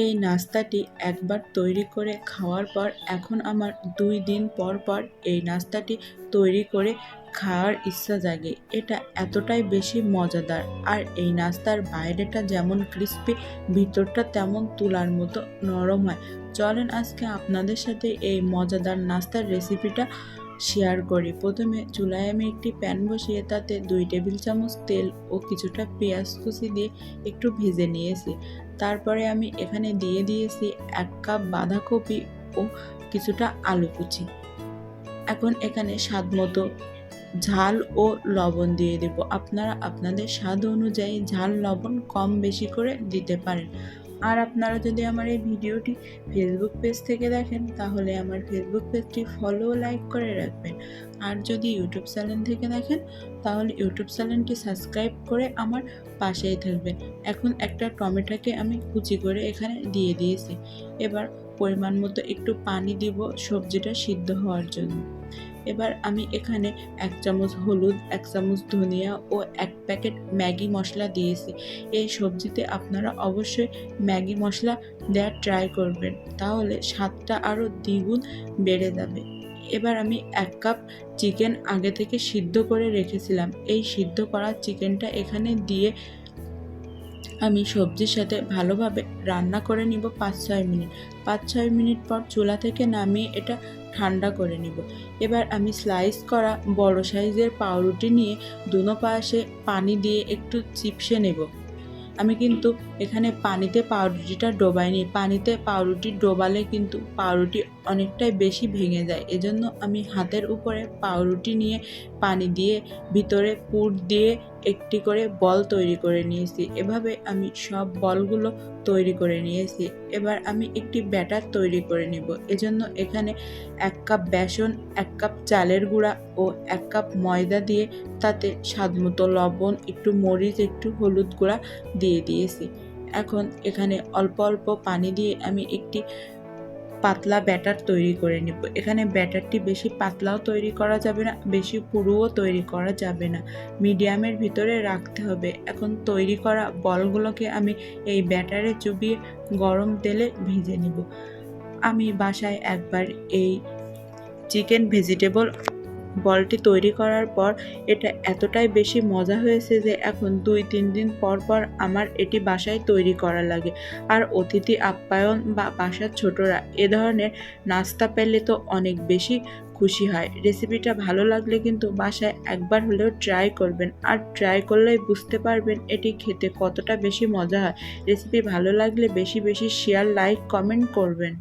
এই নাস্তাটি একবার তৈরি করে খাওয়ার পর এখন আমার দুই দিন পর পর এই নাস্তাটি তৈরি করে খাওয়ার ইচ্ছা জাগে। এটা এতটাই বেশি মজাদার। আর এই নাস্তার বাইরেটা যেমন ক্রিস্পি, ভিতরটা তেমন তুলার মতো নরম হয়। চলেন আজকে আপনাদের সাথে এই মজাদার নাস্তার রেসিপিটা শেয়ার করি। প্রথমে চুলায় আমি একটি প্যান বসিয়ে তাতে দুই টেবিল চামচ তেল ও কিছুটা পেঁয়াজ কুচি দিয়ে একটু ভেজে নিয়েছি। তারপরে আমি এখানে দিয়ে দিয়েছি এক কাপ বাঁধাকপি ও কিছুটা আলু কুচি। এখন এখানে স্বাদ মতো ঝাল ও লবণ দিয়ে দেব। আপনারা আপনাদের স্বাদ অনুযায়ী ঝাল, লবণ কম বেশি করে দিতে পারেন। আর আপনারা যদি আমার এই ভিডিওটি ফেসবুক পেজ থেকে দেখেন, তাহলে আমার ফেসবুক পেজটি ফলো লাইক করে রাখবেন। আর যদি ইউটিউব চ্যানেল থেকে দেখেন, তাহলে ইউটিউব চ্যানেলটি সাবস্ক্রাইব করে আমার পাশেই থাকবেন। এখন একটা টমেটোকে আমি কুচি করে এখানে দিয়ে দিয়েছি। এবার পরিমাণ মতো একটু পানি দিব সবজিটা সিদ্ধ হওয়ার জন্য। এবার আমি এখানে এক চামচ হলুদ, এক চামচ ধনিয়া ও এক প্যাকেট ম্যাগি মশলা দিয়েছি। এই সবজিতে আপনারা অবশ্যই ম্যাগি মশলা দেওয়ার ট্রাই করবেন, তাহলে স্বাদটা আরও দ্বিগুণ বেড়ে যাবে। এবার আমি এক কাপ চিকেন আগে থেকে সিদ্ধ করে রেখেছিলাম। এই সিদ্ধ করা চিকেনটা এখানে দিয়ে আমি সবজির সাথে ভালোভাবে রান্না করে নিব পাঁচ ছয় মিনিট। পাঁচ ছয় মিনিট পর চুলা থেকে নামিয়ে এটা ঠান্ডা করে নিব। এবার আমি স্লাইস করা বড় সাইজের পাউরুটি নিয়ে দুনো পাশে পানি দিয়ে একটু চিপসে নেব। আমি কিন্তু এখানে পানিতে পাউরুটিটা ডোবাইনি পানিতে পাউরুটি ডোবালে কিন্তু পাউরুটি অনেকটাই বেশি ভেঙে যায়। এজন্য আমি হাতের উপরে পাউরুটি নিয়ে পানি দিয়ে, ভিতরে পুর দিয়ে একটি করে বল তৈরি করে নিয়েছি। এভাবে আমি সব বলগুলো তৈরি করে নিয়েছি। এবার আমি একটি ব্যাটার তৈরি করে নিব। এজন্য এখানে এক কাপ বেসন, এক কাপ চালের গুঁড়া ও এক কাপ ময়দা দিয়ে তাতে স্বাদমতো লবণ, একটু মরিচ, একটু হলুদ গুঁড়া দিয়ে দিয়েছি। এখন এখানে অল্প অল্প পানি দিয়ে আমি একটি পাতলা ব্যাটার তৈরি করে নেব। এখানে ব্যাটারটি বেশি পাতলাও তৈরি করা যাবে না, বেশি পুরুও তৈরি করা যাবে না। মিডিয়ামের ভিতরে রাখতে হবে। এখন তৈরি করা বলগুলোকে আমি এই ব্যাটারে চুবিয়ে গরম তেলে ভেজে নিব। আমি বাসায় একবার এই চিকেন ভেজিটেবল বলটি তৈরি করার পর এটা এতটাই বেশি মজা হয়েছে যে এখন দুই, তিন দিন পর পর আমার এটি বাসায় তৈরি করা লাগে। আর অতিথি আপ্যায়ন বা বাসার ছোটরা এ ধরনের নাস্তা পেলে তো অনেক বেশি খুশি হয়। রেসিপিটা ভালো লাগলে কিন্তু বাসায় একবার হলেও ট্রাই করবেন। আর ট্রাই করলেই বুঝতে পারবেন এটি খেতে কতটা বেশি মজা হয়। রেসিপি ভালো লাগলে বেশি বেশি শেয়ার, লাইক, কমেন্ট করবেন।